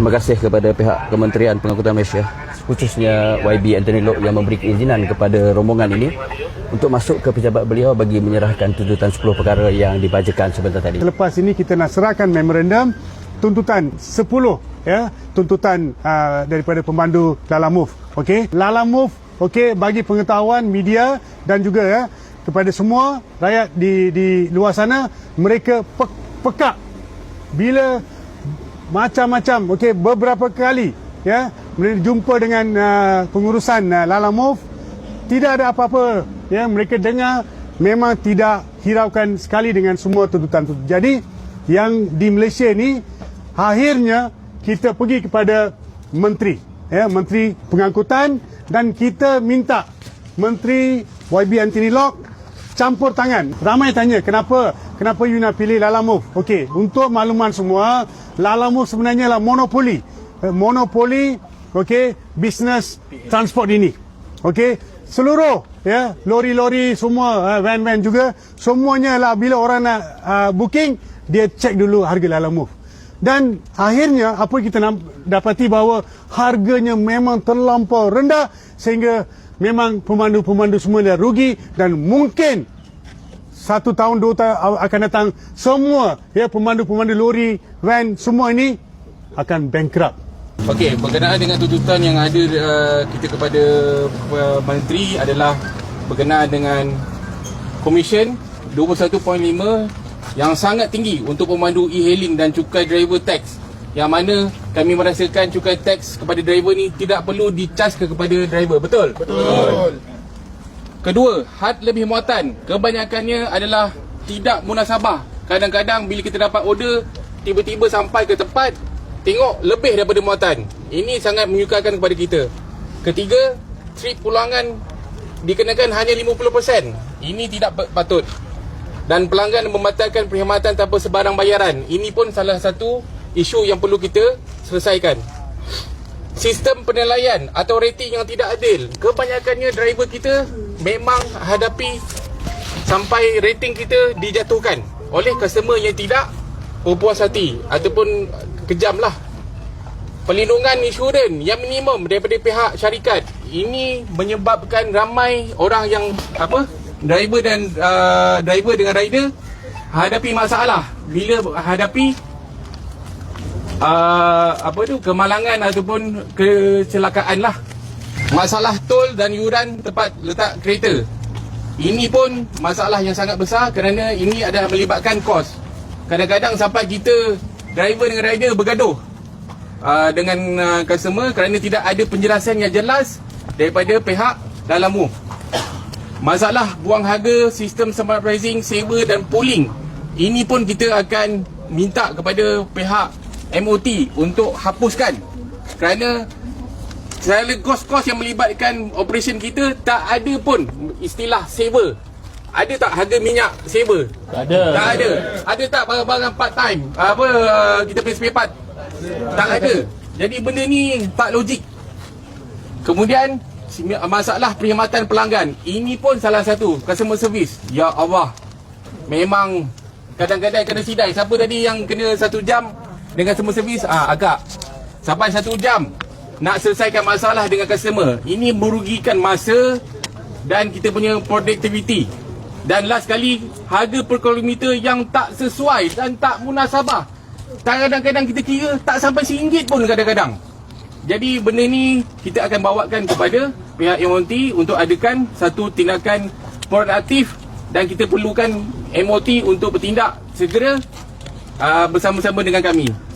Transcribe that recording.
Terima kasih kepada pihak Kementerian Pengangkutan Malaysia khususnya YB Anthony Lok yang memberi keizinan kepada rombongan ini untuk masuk ke pejabat beliau bagi menyerahkan tuntutan 10 perkara yang dibacakan sebentar tadi. Selepas ini kita nak serahkan memorandum tuntutan 10 ya tuntutan uh, daripada pemandu Lala Move okey Lala Move okey bagi pengetahuan media dan juga ya kepada semua rakyat di di luar sana mereka pe, pekak bila macam-macam okey beberapa kali ya mereka jumpa dengan uh, pengurusan uh, Lala Move tidak ada apa-apa ya mereka dengar memang tidak hiraukan sekali dengan semua tuntutan-tuntutan. Jadi yang di Malaysia ni akhirnya kita pergi kepada menteri ya menteri pengangkutan dan kita minta menteri YB Anthony Locke campur tangan. Ramai tanya kenapa kenapa you nak pilih Lala Move? Okey, untuk makluman semua, Lala Move sebenarnya lah monopoli. Eh, Monopoli okey bisnes transport ini. Okey, seluruh ya lori-lori semua uh, van-van juga semuanya lah bila orang nak uh, booking dia cek dulu harga Lala Move. Dan akhirnya apa kita dapati bahawa harganya memang terlampau rendah sehingga memang pemandu-pemandu semua dah rugi dan mungkin satu tahun dua tahun akan datang semua ya pemandu-pemandu lori van semua ini akan bankrupt. Okey, berkenaan dengan tuntutan yang ada uh, kita kepada uh, menteri adalah berkenaan dengan komisen 21.5 yang sangat tinggi untuk pemandu e-hailing dan cukai driver tax yang mana kami merasakan cukai tax kepada driver ni tidak perlu ke kepada driver. Betul? Betul. Kedua, had lebih muatan. Kebanyakannya adalah tidak munasabah. Kadang-kadang bila kita dapat order, tiba-tiba sampai ke tempat, tengok lebih daripada muatan. Ini sangat menyukakan kepada kita. Ketiga, trip pulangan dikenakan hanya 50%. Ini tidak pa- patut. Dan pelanggan membatalkan perkhidmatan tanpa sebarang bayaran. Ini pun salah satu isu yang perlu kita selesaikan. Sistem penilaian atau rating yang tidak adil. Kebanyakannya driver kita memang hadapi sampai rating kita dijatuhkan. Oleh customer yang tidak berpuas hati ataupun kejam lah. Perlindungan insurans yang minimum daripada pihak syarikat ini menyebabkan ramai orang yang apa driver dan uh, driver dengan rider hadapi masalah. Bila hadapi uh, apa tu kemalangan ataupun kecelakaan lah masalah tol dan yuran tempat letak kereta ini pun masalah yang sangat besar kerana ini adalah melibatkan kos kadang-kadang sampai kita driver dengan rider bergaduh uh, dengan uh, customer kerana tidak ada penjelasan yang jelas daripada pihak dalam move Masalah buang harga, sistem smart pricing, sewa dan pooling. Ini pun kita akan minta kepada pihak MOT untuk hapuskan. Kerana segala kos-kos yang melibatkan operation kita tak ada pun istilah sewa. Ada tak harga minyak sewa? Tak ada. Tak ada. Ada tak barang-barang part time? Apa uh, kita punya spare part? Tak ada. Jadi benda ni tak logik. Kemudian masalah perkhidmatan pelanggan. Ini pun salah satu customer service. Ya Allah. Memang kadang-kadang kena sidai. Siapa tadi yang kena satu jam dengan customer service? Ah agak. Sampai satu jam nak selesaikan masalah dengan customer. Ini merugikan masa dan kita punya productivity. Dan last kali harga per kilometer yang tak sesuai dan tak munasabah. Kadang-kadang kita kira tak sampai RM1 pun kadang-kadang. Jadi benda ni kita akan bawakan kepada pihak MOT untuk adakan satu tindakan proaktif dan kita perlukan MOT untuk bertindak segera uh, bersama-sama dengan kami.